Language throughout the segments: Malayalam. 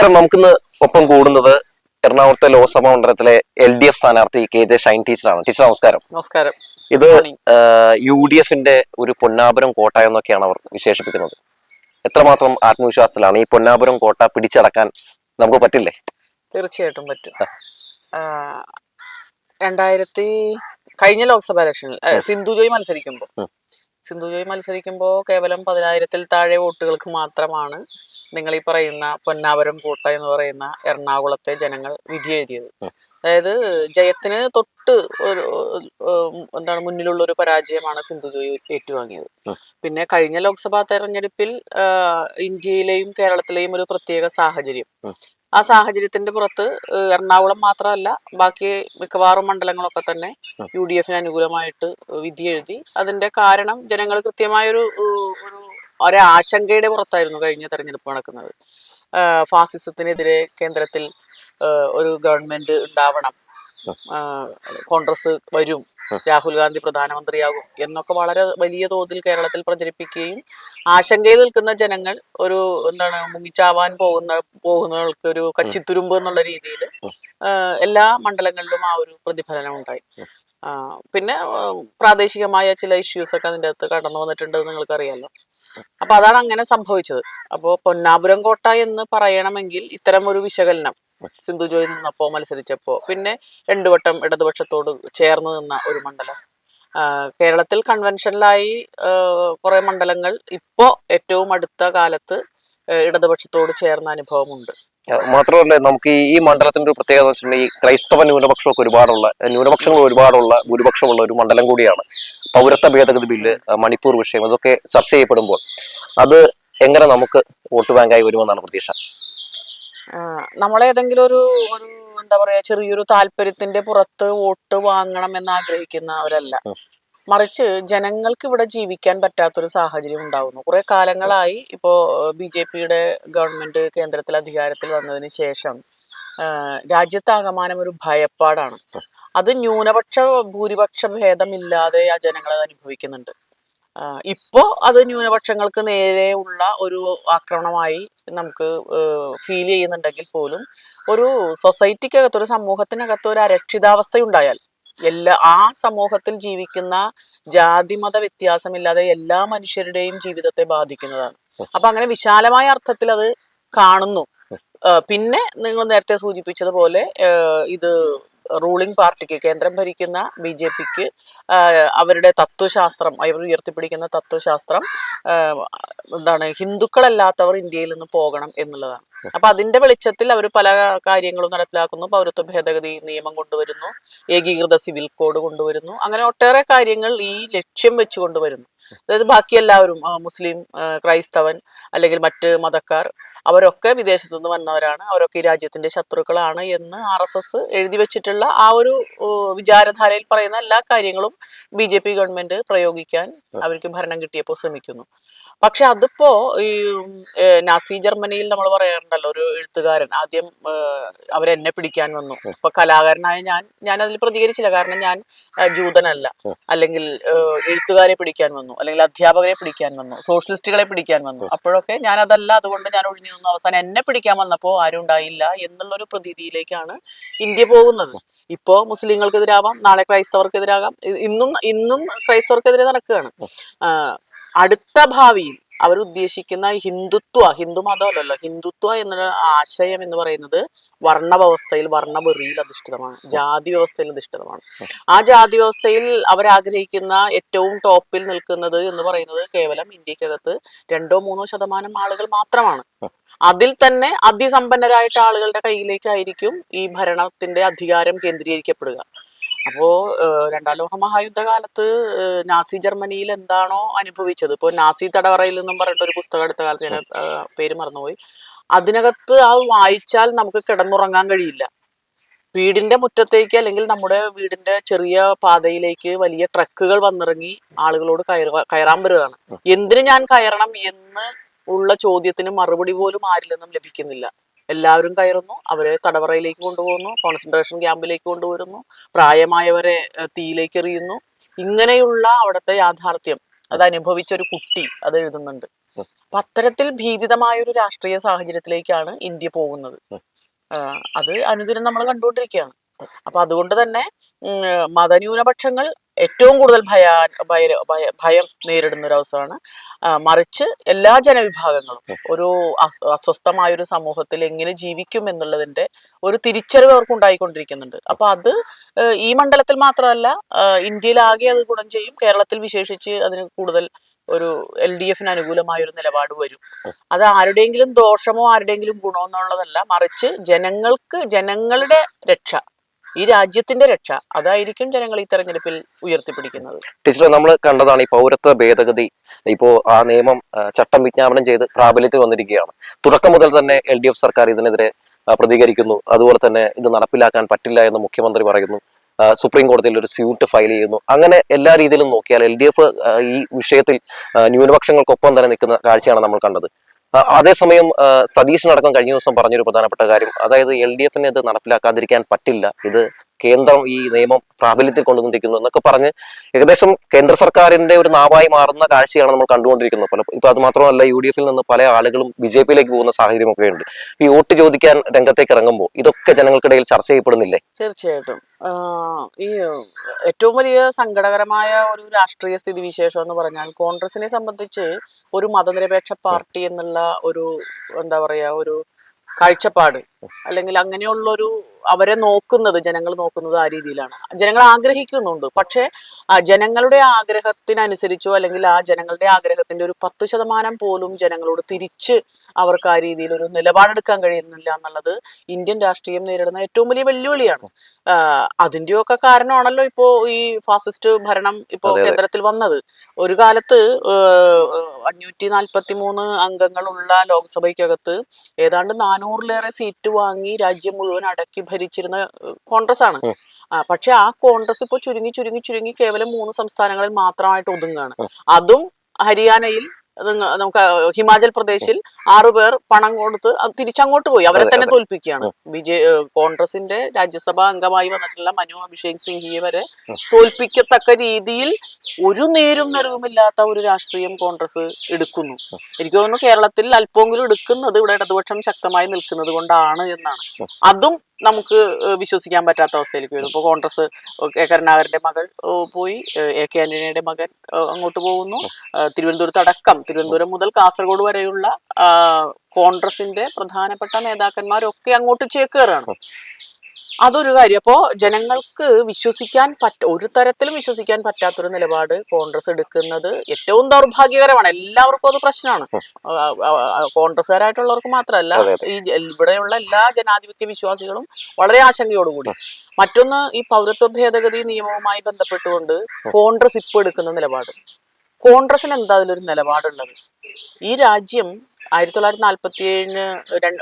നമസ്കാരം. നമുക്കിന്ന് ഒപ്പം കൂടുന്നത് എറണാകുളത്തെ ലോക്സഭാ മണ്ഡലത്തിലെ എൽ ഡി എഫ് സ്ഥാനാർത്ഥി കെ ജെ ഷൈൻ ടീച്ചറാണ്. ടീച്ചർ നമസ്കാരം. നമസ്കാരം. ഇത്. യു ഡി എഫിന്റെ ഒരു പൊന്നാപുരം കോട്ട എന്നൊക്കെയാണ് അവർ വിശേഷിപ്പിക്കുന്നത്. എത്രമാത്രം ആത്മവിശ്വാസത്തിലാണ് ഈ പൊന്നാപുരം കോട്ട പിടിച്ചടക്കാൻ നമുക്ക് പറ്റില്ലേ? തീർച്ചയായിട്ടും പറ്റും. രണ്ടായിരത്തി കഴിഞ്ഞ ലോക്സഭ ഇലക്ഷനിൽ ആ, സിന്ധു ജോയ് മത്സരിക്കുമ്പോൾ ഉം. സിന്ധു ജോയ് മത്സരിക്കുമ്പോൾ കേവലം പതിനായിരത്തിൽ താഴെ വോട്ടുകൾക്ക് മാത്രമാണ് നിങ്ങൾ ഈ പറയുന്ന പൊന്നാവരം കൂട്ട എന്ന് പറയുന്ന എറണാകുളത്തെ ജനങ്ങൾ വിധി എഴുതിയത് അതായത് ജയത്തിന് തൊട്ട് ഒരു എന്താണ് മുന്നിലുള്ള ഒരു പരാജയമാണ് സിന്ധു ജോയ് ഏറ്റുവാങ്ങിയത്. പിന്നെ കഴിഞ്ഞ ലോക്സഭാ തെരഞ്ഞെടുപ്പിൽ ഇന്ത്യയിലെയും കേരളത്തിലെയും ഒരു പ്രത്യേക സാഹചര്യം. ആ സാഹചര്യത്തിന്റെ പുറത്ത് എറണാകുളം മാത്രമല്ല ബാക്കി മിക്കവാറും മണ്ഡലങ്ങളൊക്കെ തന്നെ. യു ഡി എഫിന് അനുകൂലമായിട്ട് വിധി എഴുതി അതിന്റെ കാരണം ജനങ്ങൾ കൃത്യമായൊരു ഒരു ഒരാശങ്കയുടെ പുറത്തായിരുന്നു കഴിഞ്ഞ തെരഞ്ഞെടുപ്പ് നടക്കുന്നത്. ഫാസിസത്തിനെതിരെ കേന്ദ്രത്തിൽ ഒരു ഗവൺമെന്റ് ഉണ്ടാവണം. കോൺഗ്രസ് വരും രാഹുൽ ഗാന്ധി പ്രധാനമന്ത്രിയാകും എന്നൊക്കെ വളരെ വലിയ തോതിൽ കേരളത്തിൽ പ്രചരിപ്പിക്കുകയും ആശങ്കയിൽ നിൽക്കുന്ന ജനങ്ങൾ ഒരു എന്താണ് മുങ്ങിച്ചാവാൻ പോകുന്ന പോകുന്നവർക്ക് ഒരു കച്ചിത്തുരുമ്പ് എന്നുള്ള രീതിയിൽ എല്ലാ മണ്ഡലങ്ങളിലും ആ ഒരു പ്രതിഫലനം ഉണ്ടായി. പിന്നെ പ്രാദേശികമായ ചില ഇഷ്യൂസ് ഒക്കെ അതിന്റെ അകത്ത് കടന്നു വന്നിട്ടുണ്ട് നിങ്ങൾക്ക് അറിയാലോ അപ്പൊ അതാണ് അങ്ങനെ സംഭവിച്ചത്. അപ്പോൾ പൊന്നാപുരം കോട്ട എന്ന് പറയണമെങ്കിൽ ഇത്തരം ഒരു വിശകലനം സിന്ധു ജോയി നിന്നപ്പോ മത്സരിച്ചപ്പോ പിന്നെ രണ്ടു വട്ടം ഇടതുപക്ഷത്തോട് ചേർന്ന് നിന്ന ഒരു മണ്ഡലം. കേരളത്തിൽ കൺവെൻഷനിലായി കുറെ മണ്ഡലങ്ങൾ ഇപ്പോ ഏറ്റവും അടുത്ത കാലത്ത് ഇടതുപക്ഷത്തോട് ചേർന്ന അനുഭവമുണ്ട്. മാത്രമല്ല നമുക്ക് ഈ മണ്ഡലത്തിന്റെ ഒരു പ്രത്യേകത എന്ന് വെച്ചിട്ടുണ്ടെങ്കിൽ ഈ ക്രൈസ്തവ ന്യൂനപക്ഷമൊക്കെ ഒരുപാടുള്ള ന്യൂനപക്ഷങ്ങൾ ഒരുപാടുള്ള ഭൂരിപക്ഷമുള്ള ഒരു മണ്ഡലം കൂടിയാണ്. പൗരത്വ ഭേദഗതി ബില്ല് മണിപ്പൂർ വിഷയം ഇതൊക്കെ ചർച്ച ചെയ്യപ്പെടുമ്പോൾ അത് എങ്ങനെ നമുക്ക് വോട്ട് ബാങ്കായി വരുമെന്നാണ് പ്രതീക്ഷ. നമ്മളേതെങ്കിലും ഒരു ഒരു എന്താ പറയാ ചെറിയൊരു താല്പര്യത്തിന്റെ പുറത്ത് വോട്ട് വാങ്ങണം എന്ന് ആഗ്രഹിക്കുന്നവരല്ല. മറിച്ച് ജനങ്ങൾക്ക് ഇവിടെ ജീവിക്കാൻ പറ്റാത്തൊരു സാഹചര്യം ഉണ്ടാവുന്നു. കുറെ കാലങ്ങളായി ഇപ്പോ ബി ജെ പിയുടെ ഗവൺമെന്റ് കേന്ദ്രത്തിൽ അധികാരത്തിൽ വന്നതിന് ശേഷം രാജ്യത്താകമാനം ഒരു ഭയപ്പാടാണ്. അത് ന്യൂനപക്ഷ ഭൂരിപക്ഷ ഭേദമില്ലാതെ ആ ജനങ്ങൾ അത് അനുഭവിക്കുന്നുണ്ട്. ഇപ്പോൾ ഇപ്പോ അത് ന്യൂനപക്ഷങ്ങൾക്ക് നേരെ ഉള്ള ഒരു ആക്രമണമായി നമുക്ക് ഫീൽ ചെയ്യുന്നുണ്ടെങ്കിൽ പോലും ഒരു സൊസൈറ്റിക്കകത്ത് ഒരു സമൂഹത്തിനകത്ത് ഒരു അരക്ഷിതാവസ്ഥയുണ്ടായാൽ എല്ലാ ആ സമൂഹത്തിൽ ജീവിക്കുന്ന ജാതിമത വ്യത്യാസമില്ലാതെ എല്ലാ മനുഷ്യരുടെയും ജീവിതത്തെ ബാധിക്കുന്നതാണ്. അപ്പൊ അങ്ങനെ വിശാലമായ അർത്ഥത്തിൽ അത് കാണുന്നു. പിന്നെ നിങ്ങൾ നേരത്തെ സൂചിപ്പിച്ചതുപോലെ ഇത് റൂളിംഗ് പാർട്ടിക്ക് കേന്ദ്രം ഭരിക്കുന്ന ബി ജെ പിക്ക് അവരുടെ തത്വശാസ്ത്രം അവർ ഉയർത്തിപ്പിടിക്കുന്ന തത്വശാസ്ത്രം എന്താണ് ഹിന്ദുക്കളല്ലാത്തവർ ഇന്ത്യയിൽ നിന്ന് പോകണം എന്നുള്ളതാണ്. അപ്പൊ അതിന്റെ വെളിച്ചത്തിൽ അവർ പല കാര്യങ്ങളും നടപ്പിലാക്കുന്നു. പൗരത്വ ഭേദഗതി നിയമം കൊണ്ടുവരുന്നു. ഏകീകൃത സിവിൽ കോഡ് കൊണ്ടുവരുന്നു. അങ്ങനെ ഒട്ടേറെ കാര്യങ്ങൾ ഈ ലക്ഷ്യം വെച്ച് കൊണ്ടുവരുന്നു അതായത് ബാക്കി എല്ലാവരും മുസ്ലിം ക്രൈസ്തവൻ അല്ലെങ്കിൽ മറ്റ് മതക്കാർ അവരൊക്കെ വിദേശത്തു നിന്ന് വന്നവരാണ്. അവരൊക്കെ ഈ രാജ്യത്തിന്റെ ശത്രുക്കളാണ് എന്ന് ആർ എസ് എസ് എഴുതി വെച്ചിട്ടുള്ള ആ ഒരു വിചാരധാരയിൽ പറയുന്ന എല്ലാ കാര്യങ്ങളും ബി ജെ പി ഗവൺമെന്റ് പ്രയോഗിക്കാൻ അവർക്ക് ഭരണം കിട്ടിയപ്പോൾ ശ്രമിക്കുന്നു. പക്ഷെ അതിപ്പോ ഈ നാസി ജർമ്മനിയിൽ നമ്മൾ പറയാറുണ്ടല്ലോ ഒരു എഴുത്തുകാരൻ ആദ്യം അവരെന്നെ പിടിക്കാൻ വന്നു. ഇപ്പൊ കലാകാരനായ ഞാൻ ഞാൻ അതിൽ പ്രതികരിച്ചില്ല. കാരണം ഞാൻ ജൂതനല്ല. അല്ലെങ്കിൽ എഴുത്തുകാരെ പിടിക്കാൻ വന്നു. അല്ലെങ്കിൽ അധ്യാപകരെ പിടിക്കാൻ വന്നു. സോഷ്യലിസ്റ്റുകളെ പിടിക്കാൻ വന്നു. അപ്പോഴൊക്കെ ഞാൻ അതല്ല അതുകൊണ്ട് ഞാൻ ഒഴിഞ്ഞു നിന്നു. അവസാനം എന്നെ പിടിക്കാൻ വന്നപ്പോൾ ആരും ഉണ്ടായില്ല എന്നുള്ളൊരു പ്രതീതിയിലേക്കാണ് ഇന്ത്യ പോകുന്നത്. ഇപ്പോ മുസ്ലിങ്ങൾക്കെതിരാവാം. നാളെ ക്രൈസ്തവർക്കെതിരാകാം. ഇന്നും ഇന്നും ക്രൈസ്തവർക്കെതിരെ നടക്കുകയാണ്. അടുത്ത ഭാവിയിൽ അവരുദ്ദേശിക്കുന്ന ഹിന്ദുത്വ ഹിന്ദു മതമല്ലല്ലോ ഹിന്ദുത്വ എന്ന ആശയം എന്ന് പറയുന്നത് വർണ വ്യവസ്ഥയിൽ വർണവെറിയിൽ അധിഷ്ഠിതമാണ് ജാതി വ്യവസ്ഥയിൽ അധിഷ്ഠിതമാണ്. ആ ജാതി വ്യവസ്ഥയിൽ അവരാഗ്രഹിക്കുന്ന ഏറ്റവും ടോപ്പിൽ നിൽക്കുന്നത് എന്ന് പറയുന്നത് കേവലം ഇന്ത്യക്കകത്ത് രണ്ടോ മൂന്നോ ശതമാനം ആളുകൾ മാത്രമാണ്. അതിൽ തന്നെ അതിസമ്പന്നരായിട്ട് ആളുകളുടെ കയ്യിലേക്കായിരിക്കും ഈ ഭരണത്തിന്റെ അധികാരം കേന്ദ്രീകരിക്കപ്പെടുക. അപ്പോ രണ്ടാം ലോക മഹായുദ്ധകാലത്ത് നാസി ജർമ്മനിയിൽ എന്താണോ അനുഭവിച്ചത്. ഇപ്പോൾ നാസി തടവറയിൽ നിന്നും പറഞ്ഞിട്ട് ഒരു പുസ്തകം എടുത്ത കാലത്ത് ഞാൻ പേര് മറന്നുപോയി. അതിനകത്ത് ആ വായിച്ചാൽ നമുക്ക് കിടന്നുറങ്ങാൻ കഴിയില്ല. വീടിന്റെ മുറ്റത്തേക്ക് അല്ലെങ്കിൽ നമ്മുടെ വീടിന്റെ ചെറിയ പാതയിലേക്ക് വലിയ ട്രക്കുകൾ വന്നിറങ്ങി ആളുകളോട് കയറുക കയറാൻ വരികയാണ്. എന്തിനു ഞാൻ കയറണം എന്ന് ഉള്ള ചോദ്യത്തിന് മറുപടി പോലും ആരിൽ നിന്നും ലഭിക്കുന്നില്ല. എല്ലാവരും കയറുന്നു. അവരെ തടവറയിലേക്ക് കൊണ്ടുപോകുന്നു. കോൺസെൻട്രേഷൻ ക്യാമ്പിലേക്ക് കൊണ്ടുവരുന്നു. പ്രായമായവരെ തീയിലേക്ക് എറിയുന്നു. ഇങ്ങനെയുള്ള അവിടുത്തെ യാഥാർത്ഥ്യം അത് അനുഭവിച്ച ഒരു കുട്ടി അത് എഴുതുന്നുണ്ട്. അപ്പൊ അത്തരത്തിൽ ഭീതിതമായ ഒരു രാഷ്ട്രീയ സാഹചര്യത്തിലേക്കാണ് ഇന്ത്യ പോകുന്നത്. അത് അനുദിനം നമ്മൾ കണ്ടുകൊണ്ടിരിക്കുകയാണ്. അപ്പൊ അതുകൊണ്ട് തന്നെ മതന്യൂനപക്ഷങ്ങൾ ഏറ്റവും കൂടുതൽ ഭയാ ഭയ ഭയ- നേരിടുന്ന ഒരു അവസ്ഥയാണ് മറിച്ച് എല്ലാ ജനവിഭാഗങ്ങളും. ഒരു അസ്വസ്ഥമായ ഒരു സമൂഹത്തിൽ എങ്ങനെ ജീവിക്കും എന്നുള്ളതിന്റെ ഒരു തിരിച്ചറിവ് അവർക്ക് ഉണ്ടായിക്കൊണ്ടിരിക്കുന്നുണ്ട്. അപ്പൊ അത് ഈ മണ്ഡലത്തിൽ മാത്രമല്ല ഇന്ത്യയിലാകെ അത് ഗുണം ചെയ്യും. കേരളത്തിൽ വിശേഷിച്ച് അതിന് കൂടുതൽ ഒരു എൽ ഡി എഫിന് അനുകൂലമായ ഒരു നിലപാട് വരും. അത് ആരുടെയെങ്കിലും ദോഷമോ ആരുടെയെങ്കിലും ഗുണമോ എന്നുള്ളതല്ല. മറിച്ച് ജനങ്ങൾക്ക് ജനങ്ങളുടെ രക്ഷ ഈ രാജ്യത്തിന്റെ രക്ഷ അതായിരിക്കും ജനങ്ങൾ ഈ തെരഞ്ഞെടുപ്പിൽ ഉയർത്തിപ്പിടിക്കുന്നത്. ടീച്ചർ നമ്മൾ കണ്ടതാണ് ഈ പൗരത്വ ഭേദഗതി. ഇപ്പോ ആ നിയമം ചട്ടം വിജ്ഞാപനം ചെയ്ത് പ്രാബല്യത്തിൽ വന്നിരിക്കുകയാണ്. തുടക്കം മുതൽ തന്നെ എൽ സർക്കാർ ഇതിനെതിരെ പ്രതികരിക്കുന്നു. അതുപോലെ തന്നെ ഇത് നടപ്പിലാക്കാൻ പറ്റില്ല എന്ന് മുഖ്യമന്ത്രി പറയുന്നു. സുപ്രീം കോടതിയിൽ ഒരു സ്യൂട്ട് ഫയൽ ചെയ്യുന്നു. അങ്ങനെ എല്ലാ രീതിയിലും നോക്കിയാൽ എൽ ഈ വിഷയത്തിൽ ന്യൂനപക്ഷങ്ങൾക്കൊപ്പം തന്നെ നിൽക്കുന്ന കാഴ്ചയാണ് നമ്മൾ കണ്ടത്. അതേസമയം സതീശനടക്കം കഴിഞ്ഞ ദിവസം പറഞ്ഞൊരു പ്രധാനപ്പെട്ട കാര്യം. അതായത് എൽ ഡി എഫിന് ഇത് നടപ്പിലാക്കാതിരിക്കാൻ പറ്റില്ല. ഇത് കേന്ദ്രം ഈ നിയമം പ്രാബല്യത്തിൽ കൊണ്ടുവന്നിരിക്കുന്നു എന്നൊക്കെ പറഞ്ഞ് ഏകദേശം കേന്ദ്ര സർക്കാരിന്റെ ഒരു നാവായി മാറുന്ന കാഴ്ചയാണ് നമ്മൾ കണ്ടുകൊണ്ടിരിക്കുന്നത്. പല ഇപ്പൊ അത് മാത്രമല്ല യു ഡി എഫിൽ നിന്ന് പല ആളുകളും ബി ജെ പിയിലേക്ക് പോകുന്ന സാഹചര്യമൊക്കെ ഉണ്ട് ഈ വോട്ട് ചോദിക്കാൻ രംഗത്തേക്ക് ഇറങ്ങുമ്പോൾ ഇതൊക്കെ ജനങ്ങൾക്കിടയിൽ ചർച്ച ചെയ്യപ്പെടുന്നില്ലേ? തീർച്ചയായിട്ടും. ഈ ഏറ്റവും വലിയ സങ്കടകരമായ ഒരു രാഷ്ട്രീയ സ്ഥിതിവിശേഷം എന്ന് പറഞ്ഞാൽ കോൺഗ്രസിനെ സംബന്ധിച്ച് ഒരു മതനിരപേക്ഷ പാർട്ടി എന്നുള്ള ഒരു എന്താ പറയാ ഒരു കാഴ്ചപ്പാട് അല്ലെങ്കിൽ അങ്ങനെയുള്ളൊരു അവരെ നോക്കുന്നത് ജനങ്ങൾ നോക്കുന്നത് ആ രീതിയിലാണ്. ജനങ്ങൾ ആഗ്രഹിക്കുന്നുണ്ട്. പക്ഷേ ആ ജനങ്ങളുടെ ആഗ്രഹത്തിനനുസരിച്ചോ അല്ലെങ്കിൽ ആ ജനങ്ങളുടെ ആഗ്രഹത്തിന്റെ ഒരു പത്ത് ശതമാനം പോലും ജനങ്ങളോട് തിരിച്ച് അവർക്ക് ആ രീതിയിൽ ഒരു നിലപാടെടുക്കാൻ കഴിയുന്നില്ല എന്നുള്ളത് ഇന്ത്യൻ രാഷ്ട്രീയം നേരിടുന്ന ഏറ്റവും വലിയ വെല്ലുവിളിയാണ്. അതിന്റെയൊക്കെ അതിന്റെയൊക്കെ കാരണമാണല്ലോ ഇപ്പോ ഈ ഫാസിസ്റ്റ് ഭരണം ഇപ്പോ. കേന്ദ്രത്തിൽ വന്നത്. ഒരു കാലത്ത് അഞ്ഞൂറ്റി നാൽപ്പത്തി മൂന്ന് അംഗങ്ങളുള്ള ലോക്സഭയ്ക്കകത്ത് ഏതാണ്ട് നാനൂറിലേറെ സീറ്റ് വാങ്ങി രാജ്യം മുഴുവൻ അടക്കി ഭരിച്ചിരുന്ന കോൺഗ്രസ് ആണ്. പക്ഷെ ആ കോൺഗ്രസ് ഇപ്പൊ ചുരുങ്ങി ചുരുങ്ങി ചുരുങ്ങി കേവലം മൂന്ന് സംസ്ഥാനങ്ങളിൽ മാത്രമായിട്ട് ഒതുങ്ങുകയാണ്. അതും ഹരിയാനയിൽ നമുക്ക് ഹിമാചൽ പ്രദേശിൽ ആറുപേർ പണം കൊടുത്ത് തിരിച്ചങ്ങോട്ട് പോയി. അവരെ തന്നെ. തോൽപ്പിക്കുകയാണ്. ബി ജെ കോൺഗ്രസിന്റെ രാജ്യസഭാ അംഗമായി വന്നിട്ടുള്ള മനു അഭിഷേക് സിംഗ് വരെ തോൽപ്പിക്കത്തക്ക രീതിയിൽ ഒരു നേരും നിറവുമില്ലാത്ത ഒരു രാഷ്ട്രീയം കോൺഗ്രസ് എടുക്കുന്നു. എനിക്ക് തോന്നുന്നു കേരളത്തിൽ അല്പമെങ്കിലും എടുക്കുന്നത് ഇവിടെ ഇടതുപക്ഷം ശക്തമായി നിൽക്കുന്നത് കൊണ്ടാണ് എന്നാണ്. അതും നമുക്ക് വിശ്വസിക്കാൻ പറ്റാത്ത അവസ്ഥയിലേക്ക് വരും ഇപ്പോൾ കോൺഗ്രസ് കെ കരുണാകരന്റെ മകൾ പോയി എ കെ ആന്റണിയുടെ മകൻ അങ്ങോട്ട് പോകുന്നു. തിരുവനന്തപുരത്ത് അടക്കം തിരുവനന്തപുരം മുതൽ കാസർഗോഡ് വരെയുള്ള കോൺഗ്രസിന്റെ പ്രധാനപ്പെട്ട നേതാക്കന്മാരൊക്കെ അങ്ങോട്ട് ചേക്കേറാണ്. അതൊരു കാര്യം. അപ്പോ ജനങ്ങൾക്ക് വിശ്വസിക്കാൻ പറ്റ ഒരു തരത്തിലും വിശ്വസിക്കാൻ പറ്റാത്തൊരു നിലപാട് കോൺഗ്രസ് എടുക്കുന്നത് ഏറ്റവും ദൗർഭാഗ്യകരമാണ്. എല്ലാവർക്കും അത് പ്രശ്നമാണ്. കോൺഗ്രസ്സുകാരായിട്ടുള്ളവർക്ക് മാത്രമല്ല ഈ ഇവിടെയുള്ള എല്ലാ ജനാധിപത്യ വിശ്വാസികളും വളരെ ആശങ്കയോടുകൂടി. മറ്റൊന്ന് ഈ പൗരത്വ ഭേദഗതി നിയമവുമായി ബന്ധപ്പെട്ടുകൊണ്ട് കോൺഗ്രസ് ഇപ്പോൾ എടുക്കുന്ന നിലപാട്. കോൺഗ്രസിന് എന്താ അതിലൊരു നിലപാടുള്ളത്? ഈ രാജ്യം ആയിരത്തി തൊള്ളായിരത്തി നാൽപ്പത്തി ഏഴിന്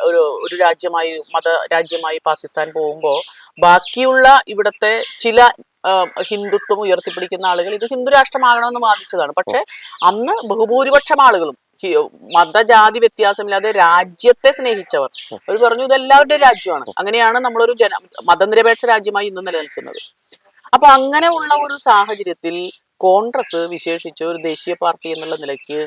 ഒരു ഒരു രാജ്യമായി മത രാജ്യമായി പാകിസ്ഥാൻ പോകുമ്പോൾ ബാക്കിയുള്ള ഇവിടുത്തെ ചില ഹിന്ദുത്വം ഉയർത്തിപ്പിടിക്കുന്ന ആളുകൾ ഇത് ഹിന്ദു രാഷ്ട്രമാകണമെന്ന് വാദിച്ചതാണ്. പക്ഷെ അന്ന് ബഹുഭൂരിപക്ഷം ആളുകളും മതജാതി വ്യത്യാസമില്ലാതെ രാജ്യത്തെ സ്നേഹിച്ചവർ. അവർ പറഞ്ഞു ഇത് എല്ലാവരുടെയും രാജ്യമാണ്. അങ്ങനെയാണ് നമ്മളൊരു ജന മതനിരപേക്ഷ രാജ്യമായി ഇന്ന് നിലനിൽക്കുന്നത്. അപ്പൊ അങ്ങനെ ഉള്ള ഒരു സാഹചര്യത്തിൽ കോൺഗ്രസ് വിശേഷിച്ച് ഒരു ദേശീയ പാർട്ടി എന്നുള്ള നിലയ്ക്ക്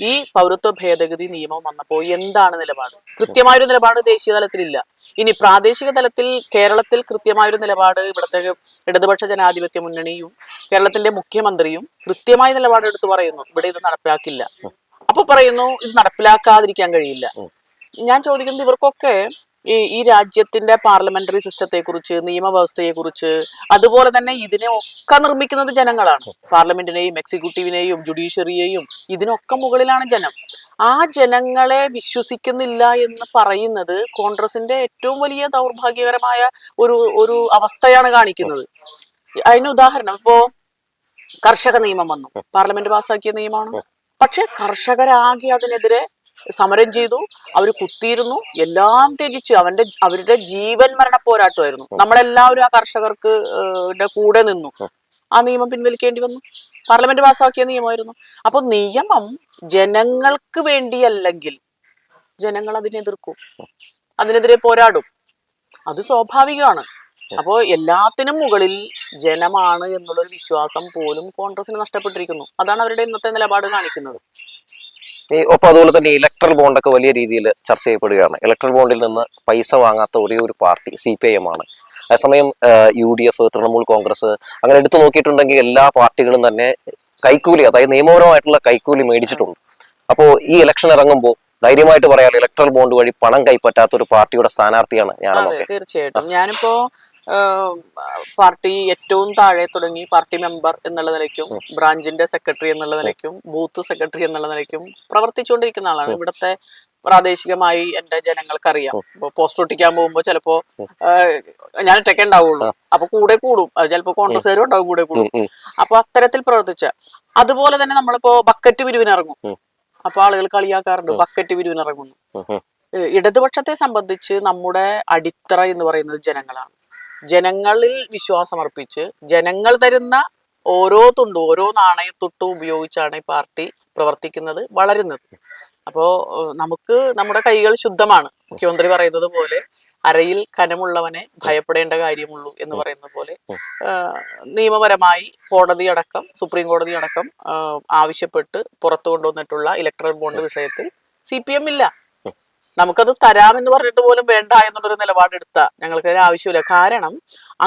ഈ പൗരത്വ ഭേദഗതി നിയമം വന്നപ്പോൾ എന്താണ് നിലപാട്? കൃത്യമായൊരു നിലപാട് ദേശീയ തലത്തിലില്ല. ഇനി പ്രാദേശിക തലത്തിൽ കേരളത്തിൽ കൃത്യമായൊരു നിലപാട് ഇവിടുത്തെ ഇടതുപക്ഷ ജനാധിപത്യ മുന്നണിയും കേരളത്തിന്റെ മുഖ്യമന്ത്രിയും കൃത്യമായ നിലപാടെടുത്ത് പറയുന്നു. ഇവിടെ ഇത് നടപ്പിലാക്കില്ല. അപ്പൊ പറയുന്നു ഇത് നടപ്പിലാക്കാതിരിക്കാൻ കഴിയില്ല. ഞാൻ ചോദിക്കുന്നത് ഇവർക്കൊക്കെ ഈ ഈ രാജ്യത്തിന്റെ പാർലമെന്ററി സിസ്റ്റത്തെ കുറിച്ച് നിയമവ്യവസ്ഥയെ കുറിച്ച് അതുപോലെ തന്നെ ഇതിനെ ഒക്കെ നിർമ്മിക്കുന്നത് ജനങ്ങളാണ്. പാർലമെന്റിനെയും എക്സിക്യൂട്ടീവിനെയും ജുഡീഷ്യറിയെയും ഇതിനൊക്കെ മുകളിലാണ് ജനം. ആ ജനങ്ങളെ വിശ്വസിക്കുന്നില്ല എന്ന് പറയുന്നത് കോൺഗ്രസിന്റെ ഏറ്റവും വലിയ ദൗർഭാഗ്യകരമായ ഒരു ഒരു അവസ്ഥയാണ് കാണിക്കുന്നത്. അതിന് ഉദാഹരണം ഇപ്പോ കർഷക നിയമം വന്നു. പാർലമെന്റ് പാസ്സാക്കിയ നിയമമാണ്. പക്ഷെ കർഷകരാകെ അതിനെതിരെ സമരം ചെയ്തു അവർ കുത്തിയിരുന്നു എല്ലാം ത്യജിച്ച് അവന്റെ അവരുടെ ജീവൻ മരണ പോരാട്ടമായിരുന്നു. നമ്മളെല്ലാവരും ആ കർഷകർക്ക് കൂടെ നിന്നു. ആ നിയമം പിൻവലിക്കേണ്ടി വന്നു. പാർലമെന്റ് പാസ്സാക്കിയ നിയമമായിരുന്നു. അപ്പൊ നിയമം ജനങ്ങൾക്ക് വേണ്ടിയല്ലെങ്കിൽ ജനങ്ങൾ അതിനെ എതിർക്കും. അതിനെതിരെ പോരാടും. അത് സ്വാഭാവികമാണ്. അപ്പോ എല്ലാത്തിനും മുകളിൽ ജനമാണ് എന്നുള്ളൊരു വിശ്വാസം പോലും കോൺഗ്രസിന് നഷ്ടപ്പെട്ടിരിക്കുന്നു. അതാണ് അവരുടെ ഇന്നത്തെ നിലപാട് കാണിക്കുന്നത്. ഈ ഒപ്പം അതുപോലെ തന്നെ ഇലക്ട്രൽ ബോണ്ടൊക്കെ വലിയ രീതിയിൽ ചർച്ച ചെയ്യപ്പെടുകയാണ്. ഇലക്ട്രൽ ബോണ്ടിൽ നിന്ന് പൈസ വാങ്ങാത്ത ഒരേ ഒരു party C P I M ആണ്. അതേസമയം U D F Trinamool Congress അങ്ങനെ എടുത്തു നോക്കിയിട്ടുണ്ടെങ്കിൽ എല്ലാ പാർട്ടികളും തന്നെ കൈക്കൂലി അതായത് നിയമപരമായിട്ടുള്ള കൈക്കൂലി മേടിച്ചിട്ടുണ്ട്. അപ്പോൾ ഈ ഇലക്ഷൻ ഇറങ്ങുമ്പോൾ ധൈര്യമായിട്ട് പറയാം ഇലക്ട്രൽ ബോണ്ട് വഴി പണം കൈപ്പറ്റാത്ത ഒരു പാർട്ടിയുടെ സ്ഥാനാർത്ഥിയാണ് ഞാൻ തീർച്ചയായിട്ടും. ഞാനിപ്പോ പാർട്ടി ഏറ്റവും താഴെ തുടങ്ങി പാർട്ടി മെമ്പർ എന്നുള്ള നിലയ്ക്കും ബ്രാഞ്ചിന്റെ സെക്രട്ടറി എന്നുള്ള നിലയ്ക്കും ബൂത്ത് സെക്രട്ടറി എന്നുള്ള നിലയ്ക്കും പ്രവർത്തിച്ചുകൊണ്ടിരിക്കുന്ന ആളാണ്. ഇവിടുത്തെ പ്രാദേശികമായി എന്റെ ജനങ്ങൾക്ക് അറിയാം പോസ്റ്റ് ഒട്ടിക്കാൻ പോകുമ്പോൾ ചിലപ്പോ ഞാൻ ഒറ്റയ്ക്ക് ഉണ്ടാവുള്ളൂ. അപ്പൊ കൂടെ കൂടും. അത് ചിലപ്പോ കോൺഗ്രസ്സുകാരും ഉണ്ടാവും കൂടെ കൂടും. അപ്പൊ അത്തരത്തിൽ പ്രവർത്തിച്ച. അതുപോലെ തന്നെ നമ്മളിപ്പോ ബക്കറ്റ് പിരിവിനിറങ്ങും. അപ്പൊ ആളുകൾ കളിയാക്കാറുണ്ട്. ബക്കറ്റ് പിരിവിനിറങ്ങുന്നു. ഇടതുപക്ഷത്തെ സംബന്ധിച്ച് നമ്മുടെ അടിത്തറ എന്ന് പറയുന്നത് ജനങ്ങളാണ്. ജനങ്ങളിൽ വിശ്വാസമർപ്പിച്ച് ജനങ്ങൾ തരുന്ന ഓരോ തുണ്ടും ഓരോ നാണയത്തുട്ടും ഉപയോഗിച്ചാണ് ഈ പാർട്ടി പ്രവർത്തിക്കുന്നത് വളരുന്നത്. അപ്പോ നമുക്ക് നമ്മുടെ കൈകൾ ശുദ്ധമാണ്. മുഖ്യമന്ത്രി പറയുന്നത് പോലെ അരയിൽ കനമുള്ളവനെ ഭയപ്പെടേണ്ട കാര്യമുള്ളൂ എന്ന് പറയുന്നത് പോലെ നിയമപരമായി കോടതി അടക്കം സുപ്രീം കോടതി അടക്കം ആവശ്യപ്പെട്ട് പുറത്തു കൊണ്ടുവന്നിട്ടുള്ള ഇലക്ട്രൽ ബോണ്ട് വിഷയത്തിൽ സി പി എം ഇല്ല. നമുക്കത് തരാമെന്ന് പറഞ്ഞിട്ട് പോലും വേണ്ട എന്നുള്ളൊരു നിലപാടെടുത്ത ഞങ്ങൾക്ക് അതിന് ആവശ്യമില്ല. കാരണം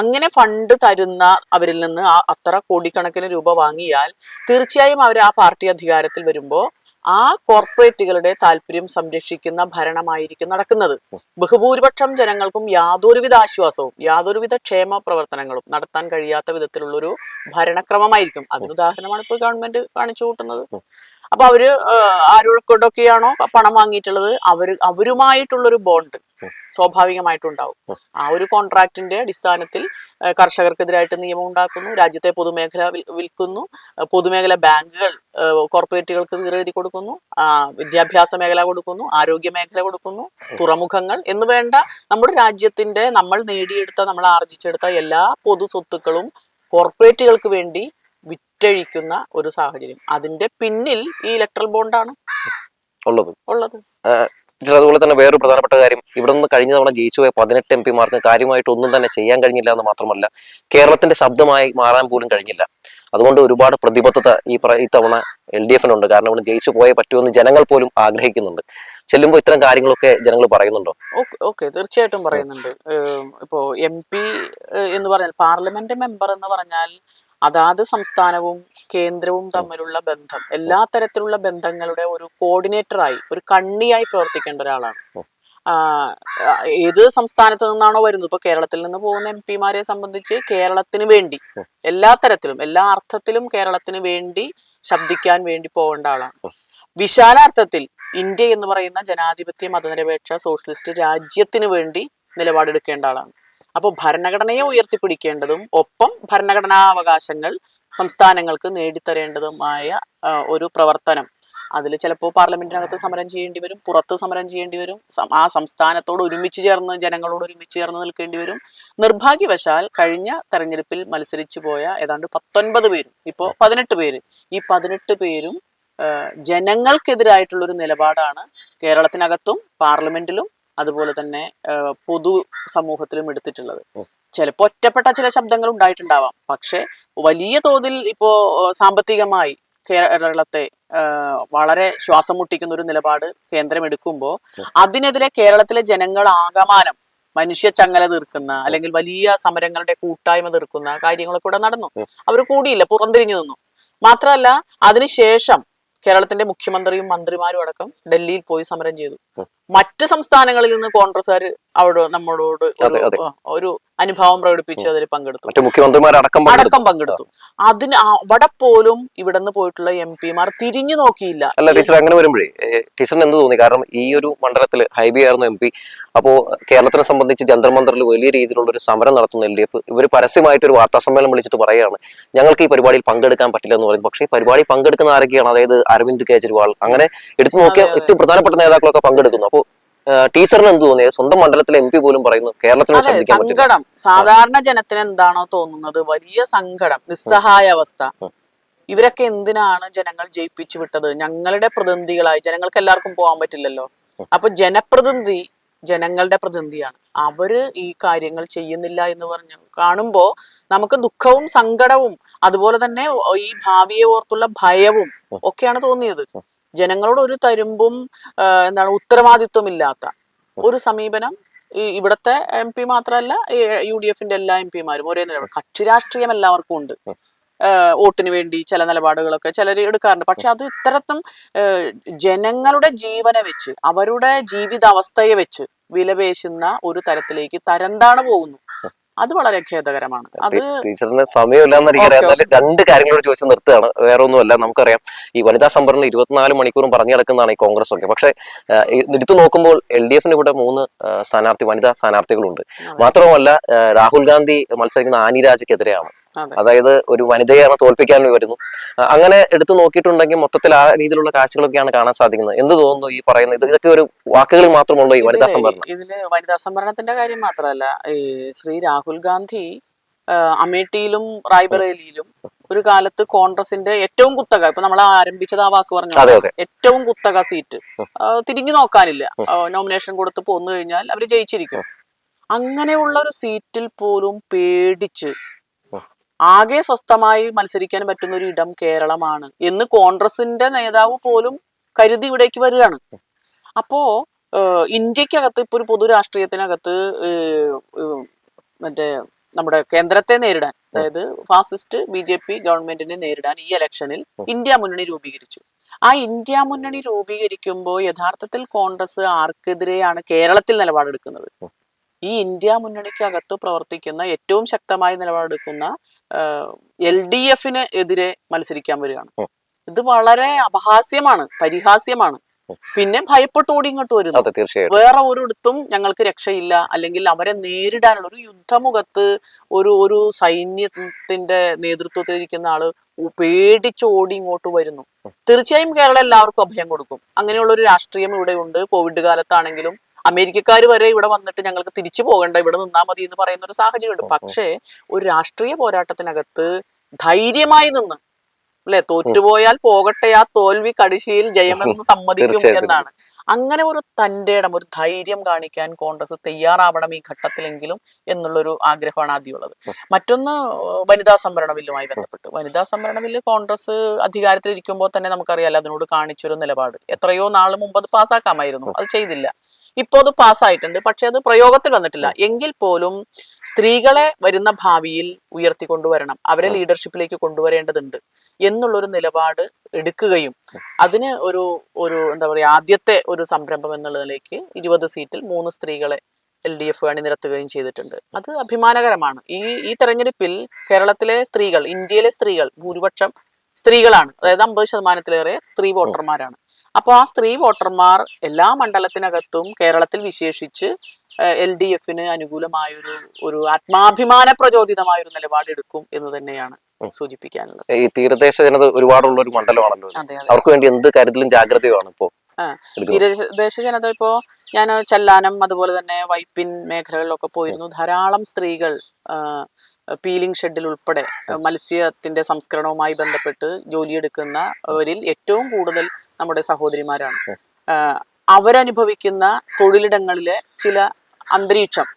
അങ്ങനെ ഫണ്ട് തരുന്ന അവരിൽ നിന്ന് അത്ര കോടിക്കണക്കിന് രൂപ വാങ്ങിയാൽ തീർച്ചയായും അവർ ആ പാർട്ടി അധികാരത്തിൽ വരുമ്പോൾ ആ കോർപ്പറേറ്റുകളുടെ താല്പര്യം സംരക്ഷിക്കുന്ന ഭരണമായിരിക്കും നടക്കുന്നത്. ബഹുഭൂരിപക്ഷം ജനങ്ങൾക്കും യാതൊരുവിധ ആശ്വാസവും യാതൊരുവിധ ക്ഷേമ പ്രവർത്തനങ്ങളും നടത്താൻ കഴിയാത്ത വിധത്തിലുള്ളൊരു ഭരണക്രമമായിരിക്കും. അതിന് ഉദാഹരണമാണ് ഇപ്പോൾ ഗവൺമെന്റ് കാണിച്ചു കൂട്ടുന്നത്. അപ്പൊ അവർ ആരോടൊക്കെയാണോ പണം വാങ്ങിയിട്ടുള്ളത്? അവർ അവരുമായിട്ടുള്ളൊരു ബോണ്ട് സ്വാഭാവികമായിട്ടുണ്ടാവും. ആ ഒരു കോൺട്രാക്ടിന്റെ അടിസ്ഥാനത്തിൽ കർഷകർക്കെതിരായിട്ട് നിയമം ഉണ്ടാക്കുന്നു രാജ്യത്തെ പൊതുമേഖല വിൽക്കുന്നു പൊതുമേഖല ബാങ്കുകൾ കോർപ്പറേറ്റുകൾക്ക് എഴുതി കൊടുക്കുന്നു വിദ്യാഭ്യാസ മേഖല കൊടുക്കുന്നു ആരോഗ്യ മേഖല കൊടുക്കുന്നു തുറമുഖങ്ങൾ എന്ന് വേണ്ട നമ്മുടെ രാജ്യത്തിന്റെ നമ്മൾ നേടിയെടുത്ത നമ്മൾ ആർജിച്ചെടുത്ത എല്ലാ പൊതു സ്വത്തുക്കളും കോർപ്പറേറ്റുകൾക്ക് വേണ്ടി വിറ്റഴിക്കുന്ന ഒരു സാഹചര്യം. അതിന്റെ പിന്നിൽ ഈ ഇലക്ട്രൽ ബോണ്ടാണ് ഉള്ളത്. ഉള്ളത്. അതുപോലെ തന്നെ വേറൊരു പ്രധാനപ്പെട്ട കാര്യം. ഇവിടെ നിന്ന് കഴിഞ്ഞ തവണ ജയിച്ചു പോയ പതിനെട്ട് എം പിമാർക്ക് കാര്യമായിട്ട് ഒന്നും തന്നെ ചെയ്യാൻ കഴിഞ്ഞില്ല എന്ന് മാത്രമല്ല കേരളത്തിന്റെ ശബ്ദമായി മാറാൻ പോലും കഴിഞ്ഞില്ല. അതുകൊണ്ട് ഒരുപാട് പ്രതിബദ്ധത ഈ ഇത്തവണ എൽ ഡി എഫിനുണ്ട്. കാരണം ഇവിടെ ജയിച്ചു പോയേ പറ്റുമെന്ന് ജനങ്ങൾ പോലും ആഗ്രഹിക്കുന്നുണ്ട്. ചെല്ലുമ്പോൾ ഇത്തരം കാര്യങ്ങളൊക്കെ ജനങ്ങൾ പറയുന്നുണ്ടോ? ഓക്കെ ഓക്കെ തീർച്ചയായിട്ടും പറയുന്നുണ്ട്. ഇപ്പോ എം പി എന്ന് പറഞ്ഞാൽ പാർലമെന്റ് മെമ്പർ എന്ന് പറഞ്ഞാൽ അതാത് സംസ്ഥാനവും കേന്ദ്രവും തമ്മിലുള്ള ബന്ധം. എല്ലാ തരത്തിലുള്ള ബന്ധങ്ങളുടെ ഒരു കോർഡിനേറ്ററായി ഒരു കണ്ണിയായി പ്രവർത്തിക്കേണ്ട ഒരാളാണ്. ഏത് സംസ്ഥാനത്ത് നിന്നാണോ വരുന്നത്? ഇപ്പൊ കേരളത്തിൽ നിന്ന് പോകുന്ന എം പിമാരെ സംബന്ധിച്ച് കേരളത്തിന് വേണ്ടി എല്ലാ തരത്തിലും എല്ലാ അർത്ഥത്തിലും കേരളത്തിന് വേണ്ടി ശബ്ദിക്കാൻ വേണ്ടി പോകേണ്ട ആളാണ്. വിശാലാർത്ഥത്തിൽ ഇന്ത്യ എന്ന് പറയുന്ന ജനാധിപത്യ മതനിരപേക്ഷ സോഷ്യലിസ്റ്റ് രാജ്യത്തിന് വേണ്ടി നിലപാടെടുക്കേണ്ട ആളാണ്. അപ്പോൾ ഭരണഘടനയെ ഉയർത്തിപ്പിടിക്കേണ്ടതും ഒപ്പം ഭരണഘടനാ അവകാശങ്ങൾ സംസ്ഥാനങ്ങൾക്ക് നേടിത്തരേണ്ടതുമായ ഒരു പ്രവർത്തനം. അതിൽ ചിലപ്പോൾ പാർലമെന്റിനകത്ത് സമരം ചെയ്യേണ്ടി വരും പുറത്ത് സമരം ചെയ്യേണ്ടി വരും ആ സംസ്ഥാനത്തോട് ഒരുമിച്ച് ചേർന്ന് ജനങ്ങളോട് ഒരുമിച്ച് ചേർന്ന് നിൽക്കേണ്ടി വരും. നിർഭാഗ്യവശാൽ കഴിഞ്ഞ തെരഞ്ഞെടുപ്പിൽ മത്സരിച്ചു പോയ ഏതാണ്ട് പത്തൊൻപത് പേരും ഇപ്പോൾ പതിനെട്ട് പേര്. ഈ പതിനെട്ട് പേരും ജനങ്ങൾക്കെതിരായിട്ടുള്ള ജനങ്ങൾക്കെതിരായിട്ടുള്ളൊരു നിലപാടാണ് കേരളത്തിനകത്തും പാർലമെന്റിലും അതുപോലെ തന്നെ പൊതു സമൂഹത്തിലും എടുത്തിട്ടുള്ളത്. ചിലപ്പോൾ ഒറ്റപ്പെട്ട ചില ശബ്ദങ്ങൾ ഉണ്ടായിട്ടുണ്ടാവാം. പക്ഷെ വലിയ തോതിൽ ഇപ്പോ സാമ്പത്തികമായി കേരളത്തെ വളരെ ശ്വാസം മുട്ടിക്കുന്ന ഒരു നിലപാട് കേന്ദ്രം എടുക്കുമ്പോൾ അതിനെതിരെ കേരളത്തിലെ ജനങ്ങൾ ആകമാനം മനുഷ്യ ചങ്ങല തീർക്കുന്ന അല്ലെങ്കിൽ വലിയ സമരങ്ങളുടെ കൂട്ടായ്മ തീർക്കുന്ന കാര്യങ്ങളൊക്കെ ഇവിടെ നടന്നു. അവർ കൂടിയില്ല പുറന്തിരിഞ്ഞു നിന്നു. മാത്രമല്ല അതിനുശേഷം കേരളത്തിന്റെ മുഖ്യമന്ത്രിയും മന്ത്രിമാരും അടക്കം ഡൽഹിയിൽ പോയി സമരം ചെയ്തു. മറ്റ് സംസ്ഥാനങ്ങളിൽ നിന്ന് കോൺഗ്രസ്സുകാർ അവിടെ നമ്മളോട് ഒരു- അനുഭാവം പ്രകടിപ്പിച്ച് അതിൽ പങ്കെടുത്തു. മറ്റു മുഖ്യമന്ത്രിമാരടക്കം അടക്കം പങ്കെടുത്തു. അതിന് അവിടെ പോലും ഇവിടെ നിന്ന് പോയിട്ടുള്ള എം പിമാർ തിരിഞ്ഞു നോക്കിയില്ല. അല്ല ടീച്ചർ അങ്ങനെ വരുമ്പോഴേ ടീച്ചറിന് എന്ത് തോന്നി? കാരണം ഈ ഒരു മണ്ഡലത്തിൽ ഹൈബി ആയിരുന്നു എം പി. അപ്പോ കേരളത്തിനെ സംബന്ധിച്ച് ജന്തർ മന്ദറിൽ വലിയ രീതിയിലുള്ള ഒരു സമരം നടത്തുന്ന എൽ ഡി എഫ് ഇവർ പരസ്യമായിട്ട് ഒരു വാർത്താ സമ്മേളനം വിളിച്ചിട്ട് പറയുകയാണ് ഞങ്ങൾക്ക് ഈ പരിപാടിയിൽ പങ്കെടുക്കാൻ പറ്റില്ല എന്ന് പറയുന്നത് പക്ഷേ ഈ പരിപാടി പങ്കെടുക്കുന്ന ആരൊക്കെയാണ്? അതായത് അരവിന്ദ് കെജ്രിവാൾ. അങ്ങനെ എടുത്തു നോക്കിയ. ഏറ്റവും പ്രധാനപ്പെട്ട നേതാക്കളൊക്കെ പങ്കെടുക്കുന്നു. അപ്പോൾ ടീച്ചറിന് എന്ത് തോന്നിയത് സ്വന്തം മണ്ഡലത്തിലെ എം പി പോലും പറയുന്നു കേരളത്തിന് സങ്കടം. സാധാരണ ജനത്തിന് എന്താണോ തോന്നുന്നത്? വലിയ സങ്കടം നിസ്സഹായ അവസ്ഥ. ഇവരൊക്കെ എന്തിനാണ് ജനങ്ങൾ ജയിപ്പിച്ചു വിട്ടത്? ഞങ്ങളുടെ പ്രതിനിധികളായി ജനങ്ങൾക്ക് എല്ലാവർക്കും പോകാൻ പറ്റില്ലല്ലോ. അപ്പൊ ജനപ്രതിനിധി ജനങ്ങളുടെ പ്രതിനിധിയാണ്. അവർ ഈ കാര്യങ്ങൾ ചെയ്യുന്നില്ല എന്ന് പറഞ്ഞു കാണുമ്പോൾ നമുക്ക് ദുഃഖവും സങ്കടവും അതുപോലെ തന്നെ ഈ ഭാവിയെ ഓർത്തുള്ള ഭയവും ഒക്കെയാണ് തോന്നിയത്. ജനങ്ങളോട് ഒരു തരുമ്പും എന്താണ് ഉത്തരവാദിത്വമില്ലാത്ത ഒരു സമീപനം ഈ ഇവിടുത്തെ എം പി മാത്രമല്ല യു ഡി എഫിന്റെ എല്ലാ എം പിമാരും ഒരേ നിലപാട് കക്ഷി രാഷ്ട്രീയം എല്ലാവർക്കും ഉണ്ട്. വോട്ടിന് വേണ്ടി ചില നിലപാടുകളൊക്കെ ചിലർ എടുക്കാറുണ്ട്. പക്ഷെ അത് ഇത്തരത്തും ജനങ്ങളുടെ ജീവനെ വെച്ച് അവരുടെ ജീവിതാവസ്ഥയെ വെച്ച് വിലപേശുന്ന ഒരു തരത്തിലേക്ക് തരന്താണ് പോകുന്നു. അത് വളരെ ഖേദകരമാണ്. അത് ടീച്ചറിന് സമയമില്ല രണ്ട് കാര്യങ്ങളോട് ചോദിച്ച് നിർത്തുകയാണ്. വേറെ ഒന്നുമല്ല നമുക്കറിയാം. ഈ വനിതാ സംവരണം ഇരുപത്തിനാല് മണിക്കൂറും പറഞ്ഞു കിടക്കുന്നതാണ് ഈ കോൺഗ്രസ് ഒക്കെ പക്ഷേ എടുത്തു നോക്കുമ്പോൾ എൽ ഡി എഫിന് ഇവിടെ മൂന്ന് സ്ഥാനാർത്ഥി വനിതാ സ്ഥാനാർത്ഥികളുണ്ട്. മാത്രവുമല്ല രാഹുൽ ഗാന്ധി മത്സരിക്കുന്ന ആനി രാജയ്ക്കെതിരെയാണ്. അതായത് ഒരു വനിതയാണ് തോൽപ്പിക്കാൻ വരുന്നു. അങ്ങനെ എടുത്തു നോക്കിയിട്ടുണ്ടെങ്കിൽ മൊത്തത്തിൽ ആ രീതിയിലുള്ള കാഴ്ചകളൊക്കെയാണ് കാണാൻ സാധിക്കുന്നത്. എന്ത് തോന്നുന്നു ഈ പറയുന്നത് ഇത്? ഇതൊക്കെ ഒരു വാക്കുകളിൽ മാത്രമുള്ള ഈ വനിതാ സംവരണം. ഇതിൽ വനിതാ സംവരണത്തിന്റെ കാര്യം മാത്രമല്ല ഈ ശ്രീ രാഹുൽ ഗാന്ധി ആ, അമേഠിയിലും റായ്ബറേലിയിലും ഒരു കാലത്ത് കോൺഗ്രസിന്റെ ഏറ്റവും കുത്തക ഇപ്പൊ നമ്മൾ ആരംഭിച്ചത് ആ വാക്ക് പറഞ്ഞു ഏറ്റവും കുത്തക സീറ്റ്. തിരിഞ്ഞു നോക്കാനില്ല. നോമിനേഷൻ കൊടുത്ത് പോന്നു കഴിഞ്ഞാൽ അവർ ജയിച്ചിരിക്കും. അങ്ങനെയുള്ള ഒരു സീറ്റിൽ പോലും പേടിച്ച് ആകെ സ്വസ്ഥമായി മത്സരിക്കാൻ പറ്റുന്ന ഒരു ഇടം കേരളമാണ് എന്ന് കോൺഗ്രസിന്റെ നേതാവ് പോലും കരുതി ഇവിടേക്ക് വരികയാണ്. അപ്പോ ഇന്ത്യക്കകത്ത് ഇപ്പൊ ഒരു പൊതു രാഷ്ട്രീയത്തിനകത്ത് മറ്റേ നമ്മുടെ കേന്ദ്രത്തെ നേരിടാൻ അതായത് ഫാസിസ്റ്റ് ബി ജെ പി ഗവൺമെന്റിനെ നേരിടാൻ ഈ ഇലക്ഷനിൽ ഇന്ത്യ മുന്നണി രൂപീകരിച്ചു. ആ ഇന്ത്യ മുന്നണി രൂപീകരിക്കുമ്പോൾ യഥാർത്ഥത്തിൽ കോൺഗ്രസ് ആർക്കെതിരെയാണ് കേരളത്തിൽ നിലപാടെടുക്കുന്നത്. ഈ ഇന്ത്യ മുന്നണിക്കകത്ത് പ്രവർത്തിക്കുന്ന ഏറ്റവും ശക്തമായി നിലപാടെടുക്കുന്ന എൽ ഡി എഫിന് എതിരെ മത്സരിക്കാൻ വരികയാണ്. ഇത് വളരെ അപഹാസ്യമാണ് പരിഹാസ്യമാണ്. പിന്നെ ഭയപ്പെട്ടോടി ഇങ്ങോട്ട് വരുന്നു. അതെ തീർച്ചയായിട്ടും. വേറെ ഒരിടത്തും ഞങ്ങൾക്ക് രക്ഷയില്ല. അല്ലെങ്കിൽ അവരെ നേരിടാനുള്ള ഒരു യുദ്ധമുഖത്ത് ഒരു ഒരു സൈന്യത്തിന്റെ നേതൃത്വത്തിൽ ഇരിക്കുന്ന ആൾ പേടിച്ചോടി പേടിച്ച് ഓടി ഇങ്ങോട്ട് വരുന്നു. തീർച്ചയായും കേരളം എല്ലാവർക്കും അഭയം കൊടുക്കും. അങ്ങനെയുള്ള ഒരു രാഷ്ട്രീയം ഇവിടെ ഉണ്ട്. കോവിഡ് കാലത്താണെങ്കിലും അമേരിക്കക്കാർ വരെ ഇവിടെ വന്നിട്ട് ഞങ്ങൾക്ക് തിരിച്ചു പോകണ്ട ഇവിടെ നിന്നാ മതി എന്ന് പറയുന്ന ഒരു സാഹചര്യമുണ്ട്. പക്ഷേ ഒരു രാഷ്ട്രീയ പോരാട്ടത്തിനകത്ത് ധൈര്യമായി നിന്ന് അല്ലെ? തോറ്റുപോയാൽ പോകട്ടെ ആ തോൽവി കടിശിയിൽ ജയമെന്ന് സമ്മതിക്കും എന്നാണ്. അങ്ങനെ ഒരു തന്റെ ഇടം ഒരു ധൈര്യം കാണിക്കാൻ കോൺഗ്രസ് തയ്യാറാവണം ഈ ഘട്ടത്തിലെങ്കിലും എന്നുള്ളൊരു ആഗ്രഹമാണ് ആദ്യമുള്ളത്. മറ്റൊന്ന് വനിതാ സംവരണ ബില്ലുമായി ബന്ധപ്പെട്ട്. വനിതാ സംവരണ ബില്ല് കോൺഗ്രസ് അധികാരത്തിലിരിക്കുമ്പോൾ തന്നെ നമുക്കറിയാലോ അതിനോട് കാണിച്ചൊരു നിലപാട്. എത്രയോ നാൾ മുമ്പ് അത് പാസ്സാക്കാമായിരുന്നു. അത് ചെയ്തില്ല. ഇപ്പോൾ അത് പാസ്സായിട്ടുണ്ട്. പക്ഷെ അത് പ്രയോഗത്തിൽ വന്നിട്ടില്ല. എങ്കിൽ പോലും സ്ത്രീകളെ വരുന്ന ഭാവിയിൽ ഉയർത്തിക്കൊണ്ടുവരണം അവരെ ലീഡർഷിപ്പിലേക്ക് കൊണ്ടുവരേണ്ടതുണ്ട് എന്നുള്ളൊരു നിലപാട് എടുക്കുകയും അതിന് ഒരു ഒരു എന്താ പറയുക ആദ്യത്തെ ഒരു സംരംഭം എന്നുള്ള നിലയ്ക്ക് ഇരുപത് സീറ്റിൽ മൂന്ന് സ്ത്രീകളെ എൽ ഡി എഫ് അണിനിരത്തുകയും ചെയ്തിട്ടുണ്ട്. അത് അഭിമാനകരമാണ്. ഈ ഈ തെരഞ്ഞെടുപ്പിൽ കേരളത്തിലെ സ്ത്രീകൾ ഇന്ത്യയിലെ സ്ത്രീകൾ ഭൂരിപക്ഷം സ്ത്രീകളാണ്. അതായത് അമ്പത് ശതമാനത്തിലേറെ സ്ത്രീ വോട്ടർമാരാണ്. അപ്പോൾ ആ സ്ത്രീ വോട്ടർമാർ എല്ലാ മണ്ഡലത്തിനകത്തും കേരളത്തിൽ വിശേഷിച്ച് എൽ ഡി എഫിന് അനുകൂലമായൊരു ഒരു ആത്മാഭിമാന പ്രചോദിതമായൊരു നിലപാടെടുക്കും എന്ന് തന്നെയാണ് സൂചിപ്പിക്കാനുള്ളത്. ഈ തീരദേശ ജനത ഒരുപാടുള്ള ഒരു മണ്ഡലമാണല്ലോ അവർക്ക് വേണ്ടി എന്ത് കരുതലും ജാഗ്രതയുമാണ് ഇപ്പോ തീരദേശ ജനത ഇപ്പോ ഞാൻ ചെല്ലാനം അതുപോലെ തന്നെ വൈപ്പിൻ മേഖലകളിലൊക്കെ പോയിരുന്നു. ധാരാളം സ്ത്രീകൾ പീലിംഗ് ഷെഡിൽ ഉൾപ്പെടെ മത്സ്യത്തിന്റെ സംസ്കരണവുമായി ബന്ധപ്പെട്ട് ജോലിയെടുക്കുന്നവരിൽ ഏറ്റവും കൂടുതൽ നമ്മുടെ സഹോദരിമാരാണ്. അവരനുഭവിക്കുന്ന തൊഴിലിടങ്ങളിലെ ചില അന്തരീക്ഷം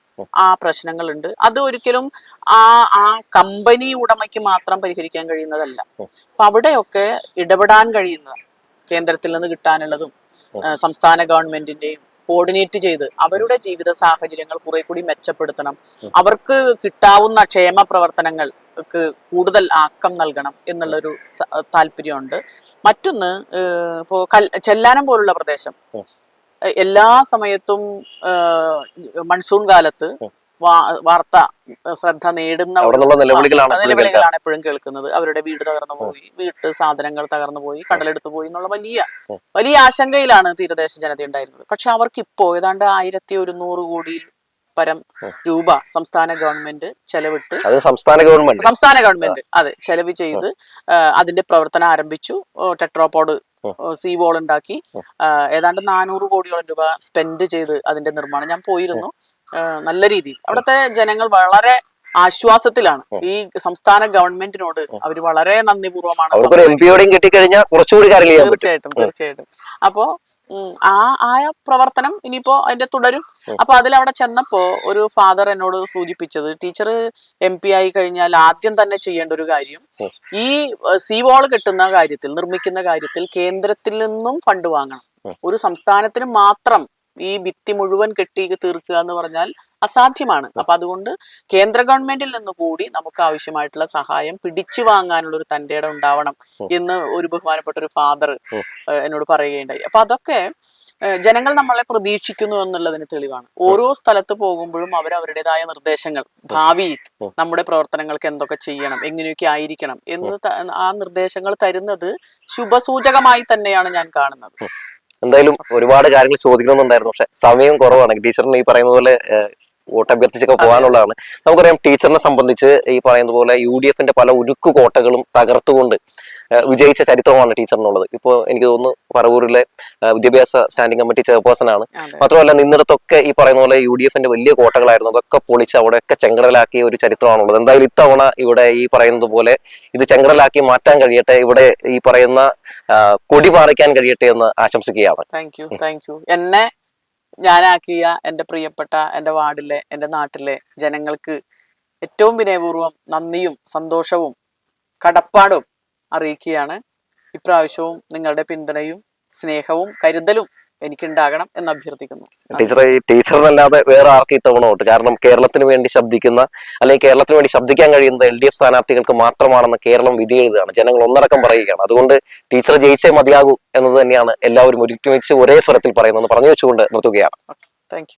ആ പ്രശ്നങ്ങളുണ്ട്. അത് ഒരിക്കലും ആ ആ കമ്പനി ഉടമയ്ക്ക് മാത്രം പരിഹരിക്കാൻ കഴിയുന്നതല്ല. അപ്പൊ അവിടെയൊക്കെ ഇടപെടാൻ കഴിയുന്ന കേന്ദ്രത്തിൽ നിന്ന് കിട്ടാനുള്ളതും സംസ്ഥാന ഗവൺമെന്റിന്റെയും കോർഡിനേറ്റ് ചെയ്ത് അവരുടെ ജീവിത സാഹചര്യങ്ങൾ കുറെ കൂടി മെച്ചപ്പെടുത്തണം. അവർക്ക് കിട്ടാവുന്ന ക്ഷേമ പ്രവർത്തനങ്ങൾക്ക് കൂടുതൽ ആക്കം നൽകണം എന്നുള്ളൊരു താല്പര്യമുണ്ട്. മറ്റൊന്ന് ഇപ്പോ കൽ ചെല്ലാനം പോലുള്ള പ്രദേശം. എല്ലാ സമയത്തും മൺസൂൺ കാലത്ത് വാർത്ത ശ്രദ്ധ നേടുന്ന നിലവിളികളാണ് എപ്പോഴും കേൾക്കുന്നത്. അവരുടെ വീട് തകർന്നു പോയി വീട്ട് സാധനങ്ങൾ തകർന്നു പോയി കടലെടുത്തു പോയി എന്നുള്ള വലിയ വലിയ ആശങ്കയിലാണ് തീരദേശ ജനത ഉണ്ടായിരുന്നത് പക്ഷെ അവർക്ക് ഇപ്പോ ഏതാണ്ട് ആയിരത്തി ഒരുന്നൂറ് കോടി പരം രൂപ സംസ്ഥാന ഗവൺമെന്റ് ചെലവിട്ട് അത് സംസ്ഥാന ഗവൺമെന്റ്. സംസ്ഥാന ഗവൺമെന്റ്. അതെ ചെലവ് ചെയ്ത് അതിന്റെ പ്രവർത്തനം ആരംഭിച്ചു. ടെട്രോപോഡ് സീ വോൾ ഉണ്ടാക്കി. ഏതാണ്ട് നാനൂറ് കോടിയോളം രൂപ സ്പെൻഡ് ചെയ്ത് അതിന്റെ നിർമ്മാണം. ഞാൻ പോയിരുന്നു. നല്ല രീതിയിൽ. അവിടുത്തെ ജനങ്ങൾ വളരെ ആശ്വാസത്തിലാണ്. ഈ സംസ്ഥാന ഗവൺമെന്റിനോട് അവർ വളരെ നന്ദിപൂർവമാണ് എം പിയോടെയും കിട്ടിക്കഴിഞ്ഞാൽ കുറച്ചുകൂടി തീർച്ചയായിട്ടും തീർച്ചയായിട്ടും. അപ്പോ ആ ആ പ്രവർത്തനം ഇനിയിപ്പോ അതിന്റെ തുടരും. അപ്പൊ അതിൽ അവിടെ ചെന്നപ്പോ ഒരു ഫാദർ എന്നോട് സൂചിപ്പിച്ചത് ടീച്ചർ എം പി ആയി കഴിഞ്ഞാൽ ആദ്യം തന്നെ ചെയ്യേണ്ട ഒരു കാര്യം ഈ സീ വാൾ കെട്ടുന്ന കാര്യത്തിൽ നിർമ്മിക്കുന്ന കാര്യത്തിൽ കേന്ദ്രത്തിൽ നിന്നും ഫണ്ട് വാങ്ങണം. ഒരു സംസ്ഥാനത്തിന് മാത്രം ഈ ഭിത്തി മുഴുവൻ കെട്ടി തീർക്കുക എന്ന് പറഞ്ഞാൽ അസാധ്യമാണ്. അപ്പൊ അതുകൊണ്ട് കേന്ദ്ര ഗവൺമെന്റിൽ നിന്ന് കൂടി നമുക്ക് ആവശ്യമായിട്ടുള്ള സഹായം പിടിച്ചു വാങ്ങാനുള്ള ഒരു തന്റെ ഇടം ഉണ്ടാവണം എന്ന് ഒരു ബഹുമാനപ്പെട്ട ഒരു ഫാദർ എന്നോട് പറയുകയുണ്ടായി. അപ്പൊ അതൊക്കെ ജനങ്ങൾ നമ്മളെ പ്രതീക്ഷിക്കുന്നു എന്നുള്ളതിന് തെളിവാണ്. ഓരോ സ്ഥലത്ത് പോകുമ്പോഴും അവർ അവരുടേതായ നിർദ്ദേശങ്ങൾ ഭാവിയിൽ നമ്മുടെ പ്രവർത്തനങ്ങൾക്ക് എന്തൊക്കെ ചെയ്യണം എങ്ങനെയൊക്കെ ആയിരിക്കണം എന്ന് ആ നിർദ്ദേശങ്ങൾ തരുന്നത് ശുഭസൂചകമായി തന്നെയാണ് ഞാൻ കാണുന്നത്. എന്തായാലും ഒരുപാട് കാര്യങ്ങൾ ചോദിക്കണമെന്നുണ്ടായിരുന്നു. പക്ഷെ സമയം കുറവാണ്. ടീച്ചറിന് ഈ പറയുന്ന പോലെ ഏഹ്, വോട്ട് അഭ്യർത്ഥിച്ചൊക്കെ പോകാനുള്ളതാണ്. നമുക്കറിയാം ടീച്ചറിനെ സംബന്ധിച്ച് ഈ പറയുന്ന പോലെ യു ഡി എഫിന്റെ പല ഉരുക്കു കോട്ടകളും തകർത്തുകൊണ്ട് വിജയിച്ച ചരിത്രമാണ് ടീച്ചറിനുള്ളത്. ഇപ്പോൾ എനിക്ക് തോന്നുന്നു പറവൂരിലെ വിദ്യാഭ്യാസ സ്റ്റാൻഡിംഗ് കമ്മിറ്റി ചെയർപേഴ്സൺ ആണ്. മാത്രമല്ല നിന്നിടത്തൊക്കെ ഈ പറയുന്ന പോലെ യു ഡി എഫിന്റെ വലിയ കോട്ടകളായിരുന്നു. അതൊക്കെ പൊളിച്ച് അവിടെയൊക്കെ ചെങ്കടലാക്കിയ ഒരു ചരിത്രമാണുള്ളത്. എന്തായാലും ഇത്തവണ ഇവിടെ ഈ പറയുന്നത് പോലെ ഇത് ചെങ്കടലാക്കി മാറ്റാൻ കഴിയട്ടെ ഇവിടെ ഈ പറയുന്ന കൊടി പാറിക്കാൻ കഴിയട്ടെ എന്ന് ആശംസിക്കുകയാണ്. താങ്ക് യു താങ്ക് യു എന്നെ ഞാനാക്കിയ എന്റെ പ്രിയപ്പെട്ട എന്റെ വാർഡിലെ എന്റെ നാട്ടിലെ ജനങ്ങൾക്ക് ഏറ്റവും വിനയപൂർവം നന്ദിയും സന്തോഷവും കടപ്പാടും അറിയിക്കുകയാണ്. ഇപ്രാവശ്യവും നിങ്ങളുടെ പിന്തുണയും സ്നേഹവും കരുതലും എനിക്കുണ്ടാകണം എന്ന് അഭ്യർത്ഥിക്കുന്നു. ടീച്ചറെ ഈ ടീച്ചറിനല്ലാതെ വേറെ ആർക്കും ഇത്തവണ വോട്ട്? കാരണം കേരളത്തിന് വേണ്ടി ശബ്ദിക്കുന്ന അല്ലെങ്കിൽ കേരളത്തിന് വേണ്ടി ശബ്ദിക്കാൻ കഴിയുന്നത് എൽ ഡി എഫ് സ്ഥാനാർത്ഥികൾക്ക് മാത്രമാണെന്ന് കേരളം വിധി എഴുതുകയാണ്. ജനങ്ങൾ ഒന്നടക്കം പറയുകയാണ്. അതുകൊണ്ട് ടീച്ചർ ജയിച്ചേ മതിയാകൂ എന്നത് തന്നെയാണ് എല്ലാവരും ഒരുമിച്ച് ഒരേ സ്വരത്തിൽ പറയുന്നത് പറഞ്ഞു വെച്ചുകൊണ്ട് നിർത്തുകയാണ്. താങ്ക്